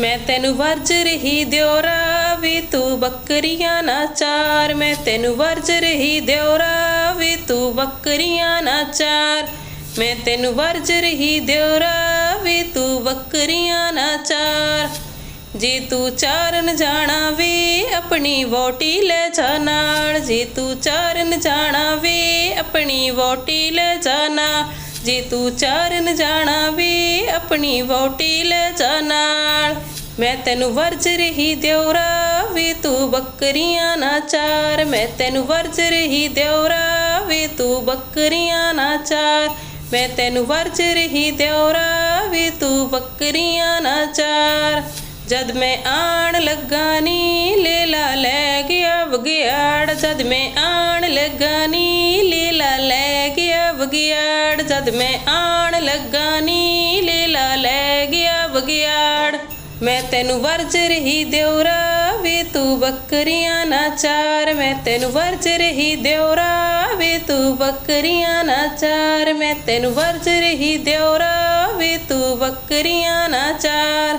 ਮੈਂ ਤੈਨੂੰ ਵਰਜ ਰਹੀ ਦਿਉਰਾ ਵੀ ਤੂੰ ਬੱਕਰੀਆਂ ਨਾ ਚਾਰ। ਮੈਂ ਤੈਨੂੰ ਵਰਜ ਰਹੀ ਦਿਉਰਾ ਵੀ ਤੂੰ ਬੱਕਰੀਆਂ ਨਾ ਚਾਰ। ਮੈਂ ਤੈਨੂੰ ਵਰਜ ਰਹੀ ਦਿਉਰਾ ਵੀ ਤੂੰ ਬੱਕਰੀਆਂ ਨਾ ਚਾਰ। ਜੇ ਤੂੰ ਚਾਰਨ ਜਾਣਾ ਵੇ ਆਪਣੀ ਵੋਟੀ ਲੈ ਜਾ ਨਾਲ। ਜੇ ਤੂੰ ਚਾਰਨ ਜਾਣਾ ਵੇ ਆਪਣੀ ਵੋਟੀ ਲੈ ਜਾ ਨਾਲ। ਜੇ ਤੂੰ ਚਾਰਨ ਜਾਣਾ ਵੇ ਆਪਣੀ ਵੋਟੀ ਲੈ ਜਾ ਨਾਲ। ਮੈਂ ਤੈਨੂੰ ਵਰਜ ਰਹੀ ਦਿਉਰਾ ਵੇ ਤੂੰ ਬੱਕਰੀਆਂ ਨਾ ਚਾਰ। ਮੈਂ ਤੈਨੂੰ ਵਰਜ ਰਹੀ ਦਿਉਰਾ ਵੇ ਤੂੰ ਬੱਕਰੀਆਂ ਨਾ ਚਾਰ। ਮੈਂ ਤੈਨੂੰ ਵਰਜ ਰਹੀ ਦਿਉਰਾ ਵੇ ਤੂੰ ਬੱਕਰੀਆਂ ਨਾ ਚਾਰ। ਜਦ ਮੈਂ ਆਣ ਲੱਗਾ ਨੀ, ਲੇਲਾ ਲੈ ਗਿਆ ਵਗਿਆੜ। ਜਦ ਮੈਂ ਆਣ ਲੱਗਾ ਨੀ, ਲੇਲਾ ਲੈ ਗਿਆ ਵਗਿਆੜ। ਜਦ ਮੈਂ ਆਣ ਲੱਗਾ ਨੀ ਲੇਲਾ ਲੈ ਗਿਆ ਵਗਿਆੜ। ਮੈਂ ਤੈਨੂੰ ਵਰਜ ਰਹੀ ਦਿਉਰਾ ਵੇ ਤੂੰ ਬੱਕਰੀਆਂ ਨਾ ਚਾਰ। ਮੈਂ ਤੈਨੂੰ ਵਰਜ ਰਹੀ ਦਿਉਰਾ ਵੇ ਤੂੰ ਬੱਕਰੀਆਂ ਨਾ ਚਾਰ। ਮੈਂ ਤੈਨੂੰ ਵਰਜ ਰਹੀ ਦਿਉਰਾ ਵੇ ਤੂੰ ਬੱਕਰੀਆਂ ਨਾ ਚਾਰ।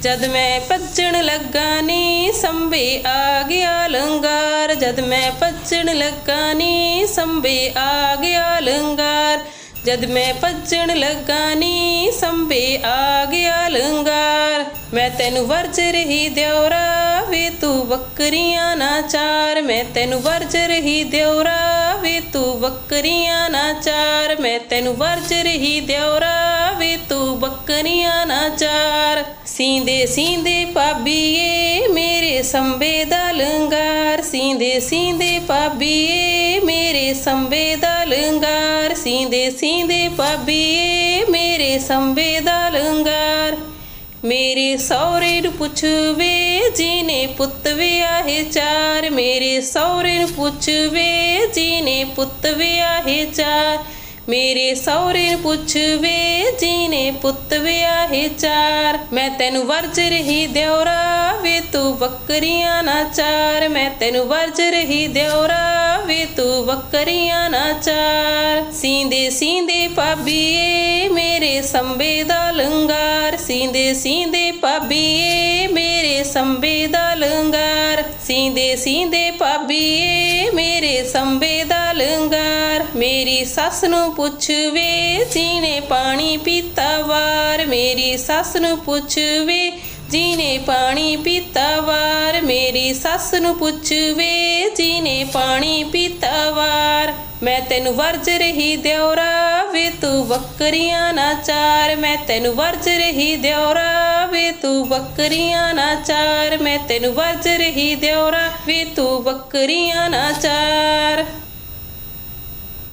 ਜਦ ਮੈਂ ਭੱਜਣ ਲੱਗਾ, ਨੀ ਸੰਭੇ ਆ ਗਿਆ ਲੰਗਾਰ। ਜਦ ਮੈਂ ਭੱਜਣ ਲੱਗਾ, ਨੀ ਸੰਭੇ ਆ ਗਿਆ ਲੰਗਾਰ। ਜਦ ਮੈਂ ਭੱਜਣ ਲੱਗਾ ਨੀ ਸੰਭੇ ਆ ਗਿਆ ਲੰਗਾਰ। ਮੈਂ ਤੈਨੂੰ ਵਰਜ ਰਹੀ ਦਿਉਰਾ ਵੇ ਤੂੰ ਬੱਕਰੀਆਂ ਨਾ ਚਾਰ। ਮੈਂ ਤੈਨੂੰ ਵਰਜ ਰਹੀ ਦਿਉਰਾ ਵੇ ਤੂੰ ਬੱਕਰੀਆਂ ਨਾ ਚਾਰ। ਮੈਂ ਤੈਨੂੰ ਵਰਜ ਰਹੀ ਦਿਉਰਾ ਵੇ ਤੂੰ ਬੱਕਰੀਆਂ ਨਾ ਚਾਰ। ਸੀਂਦੇ ਸੀਂਦੇ ਪਾਬੀਏ ਮੇਰੇ ਸੰਬੇ ਦਾ ਲੰਗਾਰ। ਸੀਂਦੇ ਸੀਂਦੇ ਪਾਬੀਏ ਮੇਰੇ ਸੰਬੇ ਦਾ ਲੰਗਾਰ ਸੀਂਦੇ ਸੀਂਦੇ ਪਾਬੀਏ ਮੇਰੇ ਸੰਬੇ ਦਾ ਲੰਗਾਰ ਮੇਰੇ ਸਹੁਰੇ ਨੂੰ ਪੁੱਛਵੇ, ਜੀਨੇ ਪੁੱਤ ਵਿਆਹੇ ਚਾਰ। ਮੇਰੇ ਸਹੁਰੇ ਨੂੰ ਪੁੱਛਵੇ, ਜੀਨੇ ਪੁੱਤ ਵਿਆਹੇ ਚਾਰ। ਮੇਰੇ ਸਹੁਰੇ ਨੂੰ ਪੁੱਛਵੇ, ਜੀਨੇ ਪੁੱਤ ਵਿਆਹੇ ਚਾਰ। ਮੈਂ ਤੈਨੂੰ ਵਰਜ ਰਹੀ ਦਿਉਰਾ ਵੇ ਤੂੰ ਬੱਕਰੀਆਂ ਨਾ ਚਾਰ। ਮੈਂ ਤੈਨੂੰ ਵਰਜ ਰਹੀ ਦਿਉਰਾ ਵੇ ਤੂੰ ਬੱਕਰੀਆਂ ਨਾ ਚਾਰ। ਸੀਂਦੇ ਸੀਂਦੇ ਪਾਬੀਏ ਮੇਰੇ ਸੰਬੇ ਦਾ ਲੰਗਾਰ। ਸੀਂਦੇ ਸੀਂਦੇ ਪਾਬੀਏ ਮੇਰੇ ਸੰਬੇ ਦਾ ਲੰਗਾਰ। ਸੀਂਦੇ ਸੀਂਦੇ ਭਾਬੀਏ, ਮੇਰੇ ਸੰਬੇ ਦਾ ਲੰਗਾਰ। ਮੇਰੀ ਸੱਸ ਨੂੰ ਪੁੱਛਵੇ, ਜੀਨੇ ਪਾਣੀ ਪੀਤਾ ਵਾਰ। ਮੇਰੀ ਸੱਸ ਨੂੰ ਪੁੱਛਵੇ, ਜੀਨੇ ਪਾਣੀ ਪੀਤਾ ਵਾਰ। ਮੇਰੀ ਸੱਸ ਨੂੰ ਪੁੱਛਵੇ, ਜੀਨੇ ਪਾਣੀ ਪੀਤਾ ਵਾਰ। ਮੈਂ ਤੈਨੂੰ ਵਰਜ ਰਹੀ ਦਿਉਰਾ ਵੇ ਤੂੰ ਬੱਕਰੀਆਂ ਨਾ ਚਾਰ। ਮੈਂ ਤੈਨੂੰ ਵਰਜ ਰਹੀ ਦਿਉਰਾ ਵੇ ਤੂੰ ਬੱਕਰੀਆਂ ਨਾ ਚਾਰ। ਮੈਂ ਤੈਨੂੰ ਵਰਜ ਰਹੀ ਦਿਉਰਾ ਵੇ ਤੂੰ ਬੱਕਰੀਆਂ ਨਾ ਚਾਰ।